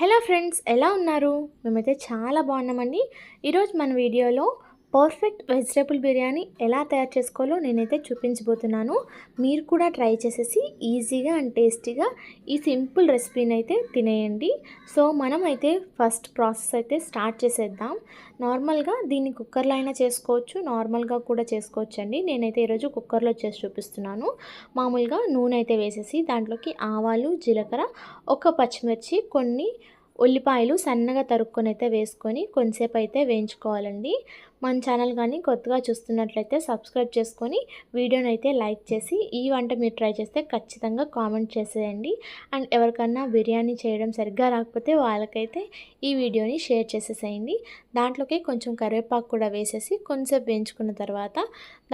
Hello friends ఎలా ఉన్నారు? మేమైతే చాలా బాగున్నామండి. ఈరోజు మన వీడియోలో పర్ఫెక్ట్ వెజిటేబుల్ బిర్యానీ ఎలా తయారు చేసుకోవాలో నేనైతే చూపించబోతున్నాను. మీరు కూడా ట్రై చేసేసి ఈజీగా అండ్ టేస్టీగా ఈ సింపుల్ రెసిపీని అయితే తినేయండి. సో మనం అయితే ఫస్ట్ ప్రాసెస్ అయితే స్టార్ట్ చేసేద్దాం. నార్మల్గా దీన్ని కుక్కర్లో అయినా చేసుకోవచ్చు నార్మల్గా కూడా చేసుకోవచ్చు అండి నేనైతే ఈరోజు కుక్కర్లో చేసి చూపిస్తున్నాను. మామూలుగా నూనె అయితే వేసేసి దాంట్లోకి ఆవాలు జీలకర్ర ఒక పచ్చిమిర్చి కొన్ని ఉల్లిపాయలు సన్నగా తరుక్కొని అయితే వేసుకొని కొంతసేపు అయితే వేయించుకోవాలండి. మన ఛానల్ కానీ కొత్తగా చూస్తున్నట్లయితే సబ్స్క్రైబ్ చేసుకొని వీడియోని అయితే లైక్ చేసి ఈ వంట మీరు ట్రై చేస్తే ఖచ్చితంగా కామెంట్ చేసేయండి. అండ్ ఎవరికన్నా బిర్యానీ చేయడం సరిగ్గా రాకపోతే వాళ్ళకైతే ఈ వీడియోని షేర్ చేసేసేయండి. దాంట్లోకి కొంచెం కరివేపాకు కూడా వేసేసి కొంచెంసేపు వేయించుకున్న తర్వాత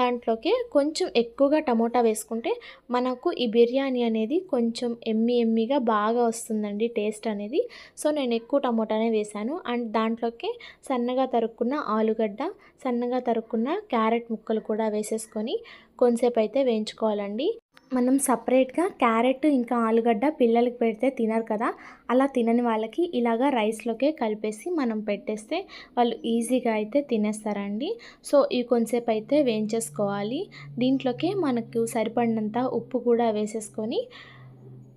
దాంట్లోకి కొంచెం ఎక్కువగా టమోటా వేసుకుంటే మనకు ఈ బిర్యానీ అనేది కొంచెం ఎమ్మి ఎమ్మిగా బాగా వస్తుందండి టేస్ట్ అనేది. సో నేను ఎక్కువ టమోటానే వేశాను. అండ్ దాంట్లోకి సన్నగా తరుక్కున్న ఆలుగడ్డ సన్నగా తరుక్కున్న క్యారెట్ ముక్కలు కూడా వేసేసుకొని కొంతసేపు అయితే వేయించుకోవాలండి. మనం సపరేట్గా క్యారెట్ ఇంకా ఆలుగడ్డ పిల్లలకి పెడితే తినరు కదా అలా తినని వాళ్ళకి ఇలాగా రైస్లోకే కలిపేసి మనం పెట్టేస్తే వాళ్ళు ఈజీగా అయితే తినేస్తారండి. సో ఈ కొంతసేపు అయితే వేయించేసుకోవాలి. దీంట్లోకే మనకు సరిపడినంత ఉప్పు కూడా వేసేసుకొని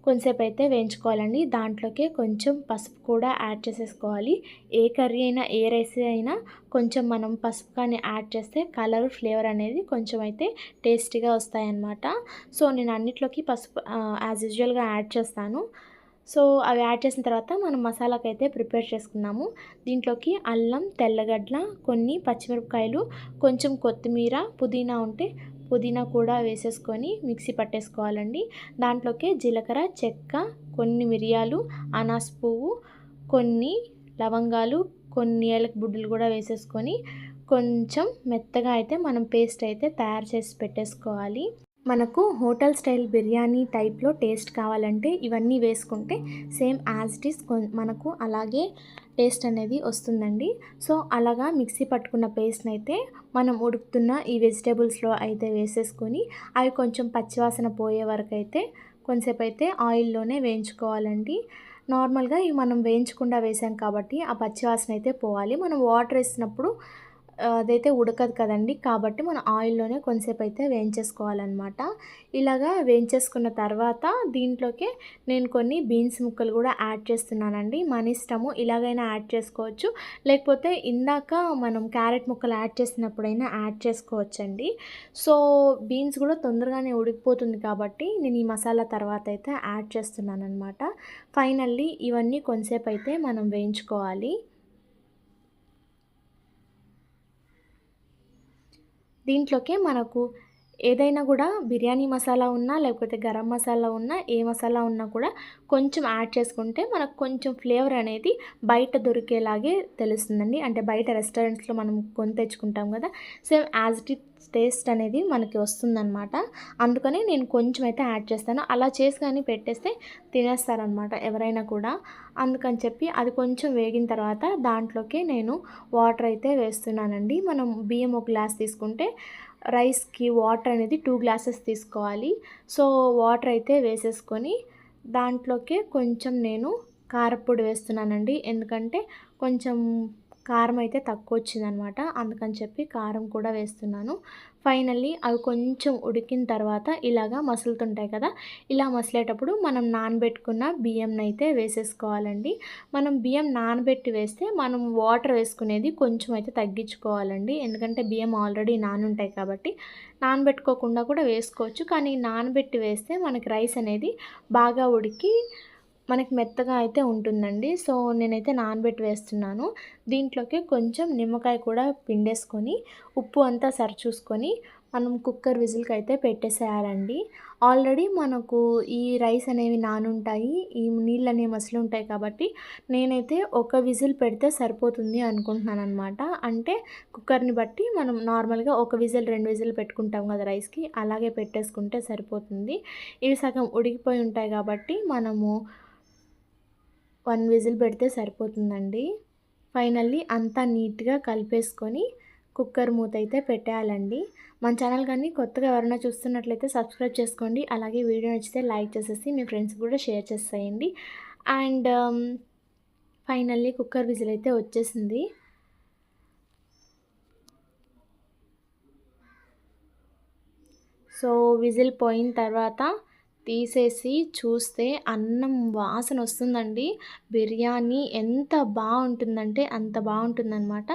కొంచెంసేపు అయితే వేయించుకోవాలండి. దాంట్లోకి కొంచెం పసుపు కూడా యాడ్ చేసేసుకోవాలి. ఏ కర్రీ అయినా ఏ రైస్ అయినా కొంచెం మనం పసుపు కానీ యాడ్ చేస్తే కలర్ ఫ్లేవర్ అనేది కొంచెం అయితే టేస్టీగా వస్తాయన్నమాట. సో నేను అన్నిట్లోకి పసుపు యాజ్ యూజువల్గా యాడ్ చేస్తాను. సో అవి యాడ్ చేసిన తర్వాత మనం మసాలాకి అయితే ప్రిపేర్ చేసుకున్నాము దీంట్లోకి అల్లం తెల్లగడ్డ కొన్ని పచ్చిమిరపకాయలు కొంచెం కొత్తిమీర పుదీనా ఉంటే పుదీనా కూడా వేసేసుకొని మిక్సీ పట్టేసుకోవాలండి. దాంట్లోకి జీలకర్ర చెక్క కొన్ని మిరియాలు అనాస్ పువ్వు కొన్ని లవంగాలు కొన్ని ఏలక బుడ్డలు కూడా వేసేసుకొని కొంచెం మెత్తగా అయితే మనం పేస్ట్ అయితే తయారు చేసి పెట్టేసుకోవాలి. మనకు హోటల్ స్టైల్ బిర్యానీ టైప్లో టేస్ట్ కావాలంటే ఇవన్నీ వేసుకుంటే సేమ్ యాజ్ ఇట్ ఈస్ మనకు అలాగే టేస్ట్ అనేది వస్తుందండి. సో అలాగా మిక్సీ పట్టుకున్న పేస్ట్ని అయితే మనం ఉడుకుతున్న ఈ వెజిటేబుల్స్లో అయితే వేసేసుకొని అవి కొంచెం పచ్చివాసన పోయే వరకు అయితే కొంచెంసేపు అయితే ఆయిల్లోనే వేయించుకోవాలండి. నార్మల్గా ఇవి మనం వేయించకుండా వేసాం కాబట్టి ఆ పచ్చివాసన అయితే పోవాలి. మనం వాటర్ వేసినప్పుడు అదైతే ఉడకదు కదండి. కాబట్టి మనం ఆయిల్లోనే కొంచెంసేపు అయితే వేయించేసుకోవాలన్నమాట. ఇలాగా వేయించేసుకున్న తర్వాత దీంట్లోకి నేను కొన్ని బీన్స్ ముక్కలు కూడా యాడ్ చేస్తున్నానండి. మన ఇష్టము ఇలాగైనా యాడ్ చేసుకోవచ్చు. లేకపోతే ఇందాక మనం క్యారెట్ ముక్కలు యాడ్ చేసినప్పుడైనా యాడ్ చేసుకోవచ్చండి. సో బీన్స్ కూడా తొందరగానే ఉడికిపోతుంది కాబట్టి నేను ఈ మసాలా తర్వాత అయితే యాడ్ చేస్తున్నాను అనమాట ఫైనల్లీ ఇవన్నీ కొంచెంసేపు అయితే మనం వేయించుకోవాలి. దీంట్లోకే మనకు ఏదైనా కూడా బిర్యానీ మసాలా ఉన్నా లేకపోతే గరం మసాలా ఉన్నా ఏ మసాలా ఉన్నా కూడా కొంచెం యాడ్ చేసుకుంటే మనకు కొంచెం ఫ్లేవర్ అనేది బయట దొరికేలాగే తెలుస్తుందండి. అంటే బయట రెస్టారెంట్స్లో మనం కొని తెచ్చుకుంటాం కదా సేమ్ యాజ్ ఇట్ టేస్ట్ అనేది మనకి వస్తుందన్నమాట. అందుకని నేను కొంచెం అయితే యాడ్ చేస్తాను. అలా చేసి కానీ పెట్టేస్తే తినేస్తారనమాట ఎవరైనా కూడా. అందుకని చెప్పి అది కొంచెం వేగిన తర్వాత దాంట్లోకి నేను వాటర్ అయితే వేస్తున్నానండి. మనం బియ్యం ఒక గ్లాస్ తీసుకుంటే రైస్కి వాటర్ అనేది టూ గ్లాసెస్ తీసుకోవాలి. సో వాటర్ అయితే వేసేసుకొని దాంట్లోకి కొంచెం నేను కారపొడి వేస్తున్నానండి. ఎందుకంటే కొంచెం కారం అయితే తక్కువ వచ్చిందనమాట అందుకని చెప్పి కారం కూడా వేస్తున్నాను. ఫైనల్లీ అవి కొంచెం ఉడికిన తర్వాత ఇలాగా మసులుతుంటాయి కదా ఇలా మసిలేటప్పుడు మనం నానబెట్టుకున్న బియ్యంనైతే అయితే వేసేసుకోవాలండి. మనం బియ్యం నానబెట్టి వేస్తే మనం వాటర్ వేసుకునేది కొంచెం అయితే తగ్గించుకోవాలండి. ఎందుకంటే బియ్యం ఆల్రెడీ నానుంటాయి కాబట్టి నానబెట్టుకోకుండా కూడా వేసుకోవచ్చు. కానీ నానబెట్టి వేస్తే మనకి రైస్ అనేది బాగా ఉడికి మనకి మెత్తగా అయితే ఉంటుందండి. సో నేనైతే నానబెట్టి వేస్తున్నాను. దీంట్లోకి కొంచెం నిమ్మకాయ కూడా పిండేసుకొని ఉప్పు అంతా సరి చూసుకొని మనం కుక్కర్ విజిల్కి అయితే పెట్టేసేయాలండి. ఆల్రెడీ మనకు ఈ రైస్ అనేవి నానుంటాయి. ఈ నీళ్ళు అనేవి మసలు ఉంటాయి కాబట్టి నేనైతే ఒక విజిల్ పెడితే సరిపోతుంది అనుకుంటున్నాను అనమాట అంటే కుక్కర్ని బట్టి మనం నార్మల్గా ఒక విజిల్ రెండు విజిల్ పెట్టుకుంటాం కదా రైస్కి అలాగే పెట్టేసుకుంటే సరిపోతుంది. ఇవి సగం ఉడికిపోయి ఉంటాయి కాబట్టి మనము వన్ విజిల్ పెడితే సరిపోతుందండి. ఫైనల్లీ అంతా నీట్గా కలిపేసుకొని కుక్కర్ మూత అయితే పెట్టేయాలండి. మన ఛానల్ కానీ కొత్తగా ఎవరైనా చూస్తున్నట్లయితే సబ్స్క్రైబ్ చేసుకోండి. అలాగే వీడియో నచ్చితే లైక్ చేసేసి మీ ఫ్రెండ్స్ కూడా షేర్ చేసేయండి. And um, finally cooker whistle అయితే వచ్చేసింది. సో విజిల్ పోయిన తర్వాత తీసేసి చూస్తే అన్నం వాసన వస్తుందండి. బిర్యానీ ఎంత బాగుంటుందంటే అంత బాగుంటుందన్నమాట.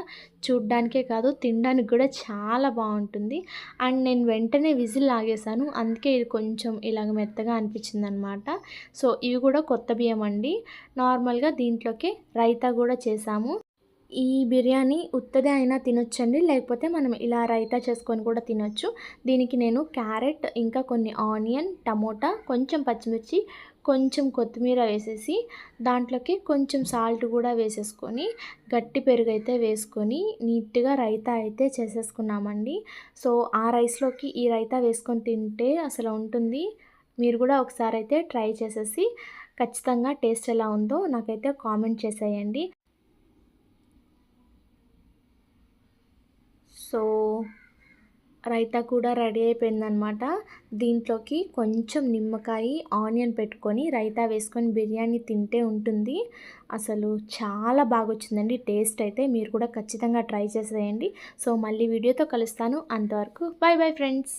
చూడ్డానికే కాదు తినడానికి కూడా చాలా బాగుంటుంది. అండ్ నేను వెంటనే విజిల్ లాగేశాను. అందుకే ఇది కొంచెం ఇలాగ మెత్తగా అనిపించింది అనమాట సో ఇవి కూడా కొత్త బియ్యం అండి నార్మల్గా దీంట్లోకి రైతా కూడా చేసాము ఈ బిర్యానీ ఉత్తది అయినా తినొచ్చండి. లేకపోతే మనం ఇలా రైతా చేసుకొని కూడా తినొచ్చు. దీనికి నేను క్యారెట్ ఇంకా కొన్ని ఆనియన్ టమోటా కొంచెం పచ్చిమిర్చి కొంచెం కొత్తిమీర వేసేసి దాంట్లోకి కొంచెం సాల్ట్ కూడా వేసేసుకొని గట్టి పెరుగు అయితే వేసుకొని నీట్గా రైతా అయితే చేసేసుకున్నామండి. సో ఆ రైస్లోకి ఈ రైతా వేసుకొని తింటే అసలు ఉంటుంది. మీరు కూడా ఒకసారి అయితే ట్రై చేసేసి ఖచ్చితంగా టేస్ట్ ఎలా ఉందో నాకైతే కామెంట్ చేసేయండి. సో రైతా కూడా రెడీ అయిపోయిందనమాట దీంట్లోకి కొంచెం నిమ్మకాయ ఆనియన్ పెట్టుకొని రైతా వేసుకొని బిర్యానీ తింటే ఉంటుంది. అసలు చాలా బాగా వచ్చిందండి టేస్ట్ అయితే మీరు కూడా ఖచ్చితంగా ట్రై చేసేయండి సో మళ్ళీ వీడియోతో కలుస్తాను. అంతవరకు బాయ్ బాయ్ ఫ్రెండ్స్.